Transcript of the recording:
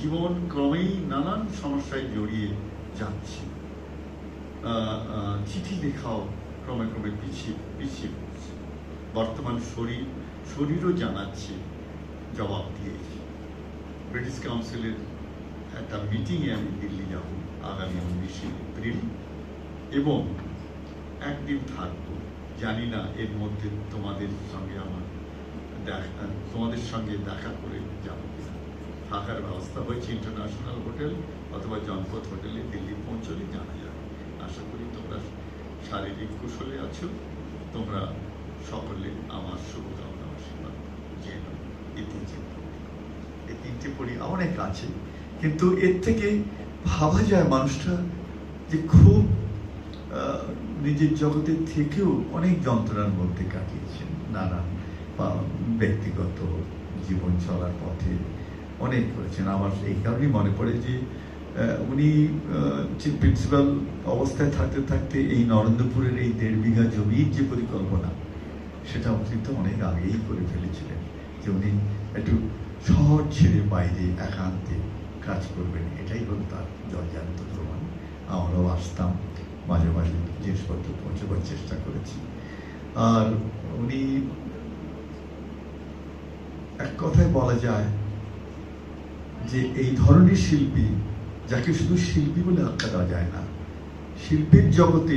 জীবন ক্রমেই নানান সমস্যায় জড়িয়ে যাচ্ছি। চিঠি লেখাও ক্রমে ক্রমে পিছিয়ে পিছিয়ে পড়ছে। বর্তমান শরীর, শরীরও জানাচ্ছে জবাব দিয়েছি। ব্রিটিশ কাউন্সিলের একটা মিটিংয়ে আমি দিল্লি যাব আগামী উনিশে এপ্রিল এবং একদিন থাকব। জানি না এর মধ্যে তোমাদের সঙ্গে আমার দেখা, তোমাদের সঙ্গে দেখা করে যাব কিনা। থাকার ব্যবস্থা হয়েছে ইন্টারন্যাশনাল হোটেল অথবা জনপথ হোটেলে দিল্লি পৌঁছলে জানা যাবে। আশা করি তোমরা শারীরিক কুশলে আছো। তোমরা সকলে আমার শুভকামনা আশীর্বাদ জেনো এই তিনটে এই তিনটে পড়ি অনেক আছে, কিন্তু এর থেকে ভাবা যায় মানুষটা যে খুব নিজের জগতের থেকেও অনেক যন্ত্রণার মধ্যে কাটিয়েছেন নানা ব্যক্তিগত জীবন চলার পথে। অনেক করেছেন। আমার এই কারণেই মনে পড়ে যে উনি প্রিন্সিপাল অবস্থায় থাকতে থাকতে এই নরেন্দ্রপুরের এই দেড় বিঘা জমির যে পরিকল্পনা, সেটা অতীত অনেক আগেই করে ফেলেছিলেন যে উনি একটু শহর ছেড়ে বাইরে একান্তে কাজ করবেন। এটাই হল তার জলজান্ত প্রমাণ। আমরাও আসতাম, মাঝে মাঝে জিনিসপত্র পৌঁছবার চেষ্টা করেছি। আর উনি, এক কথায় বলা যায় যে এই ধরনের শিল্পী যাকে শুধু শিল্পী বলে আখ্যা দেওয়া যায় না শিল্পীর জগতে